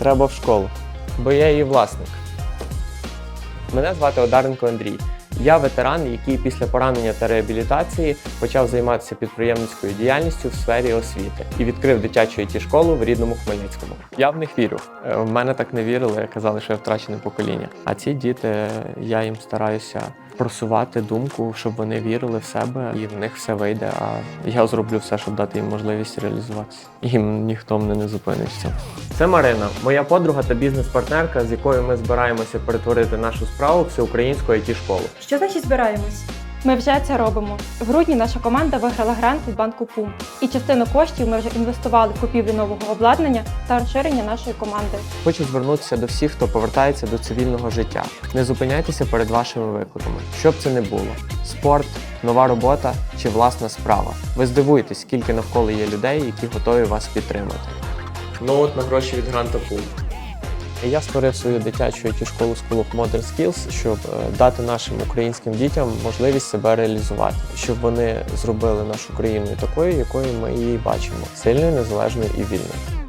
Треба в школу, бо я її власник. Мене звати Одаренко Андрій. Я ветеран, який після поранення та реабілітації почав займатися підприємницькою діяльністю в сфері освіти і відкрив дитячу it школу в рідному Хмельницькому. Я в них вірю. Е, В мене так не вірили, казали, що я втрачене покоління. А ці діти, я їм стараюся просувати думку, щоб вони вірили в себе, і в них все вийде. А я зроблю все, щоб дати їм можливість реалізуватися. Їм ніхто мене не зупинить. Це Марина, моя подруга та бізнес-партнерка, з якою ми збираємося перетворити нашу справу всеукраїнську it школу Що значить збираємось? Ми вже це робимо. В грудні наша команда виграла грант від банку ПУМ. І частину коштів ми вже інвестували в купівлю нового обладнання та розширення нашої команди. Хочу звернутися до всіх, хто повертається до цивільного життя. Не зупиняйтеся перед вашими викликами, що б це не було: спорт, нова робота чи власна справа. Ви здивуєтесь, скільки навколо є людей, які готові вас підтримати. Ноут на гроші від гранта Пул. Я створив свою дитячу it школу School of Modern Skills, щоб е, дати нашим українським дітям можливість себе реалізувати, щоб вони зробили нашу країну такою, якою ми її бачимо, сильною, незалежною і вільною.